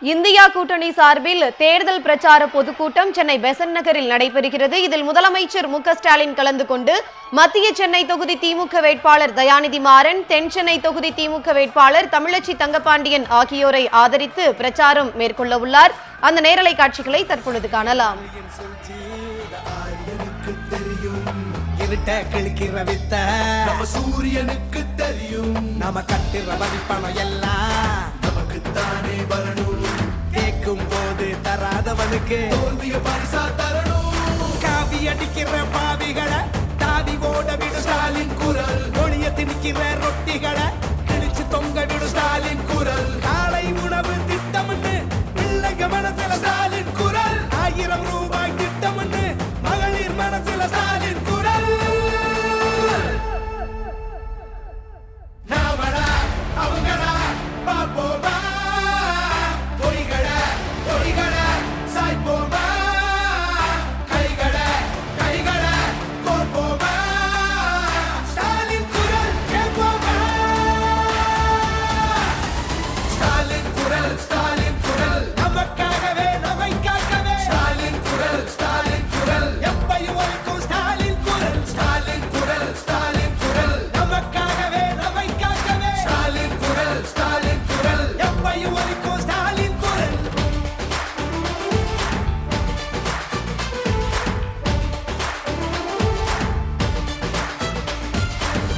India கூட்டணி சார்பில் தேர்தல் பிரச்சார பொதுக்கூட்டம் சென்னை பெசன்ட் நகரில் நடைபெறுகிறது. இதில் முதலமைச்சர் மு ஸ்டாலின் கலந்து கொண்டு மத்திய சென்னை தொகுதி திமுக வேட்பாளர் தயாநிதி மாறன் தென் சென்னை தொகுதி திமுக வேட்பாளர் தமிழச்சி தங்கபாண்டியன் ஆகியோரை ஆதரித்து பிரச்சாரம் மேற்கொள்ள உள்ளார். அந்த நேரலை காட்சிகளை தற்பொழுது காணலாம். சூரியனுக்கு தெரியும். நம்ம கட்டுற வரிப்பணம் எல்லாம். தராதவனுக்கு தோல்விய பரிசா தரணும் காவி அடிக்கிற பாவிகளை தாவி ஓட விடு ஸ்டாலின் குரல். ஒளிய திணிக்கிற ரொட்டிகளை கிழிச்சு தொங்க விடு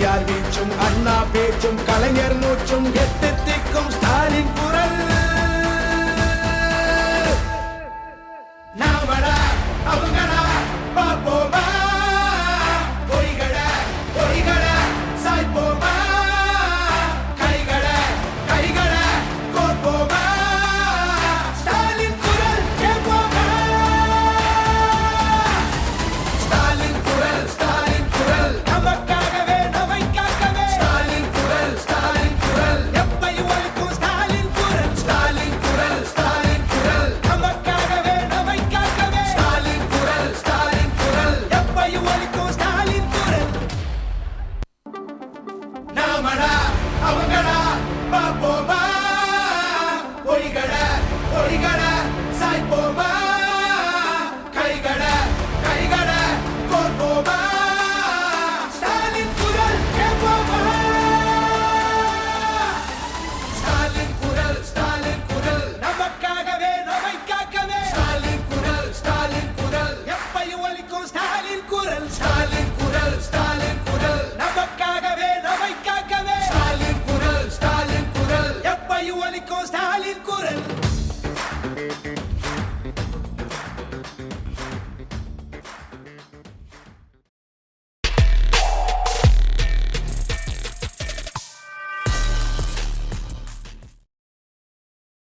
பெரியார் வீச்சும் அண்ணா பேச்சும் கலைஞர் மூச்சும் எட்டு திக்கும் ஸ்டாலின் Amen.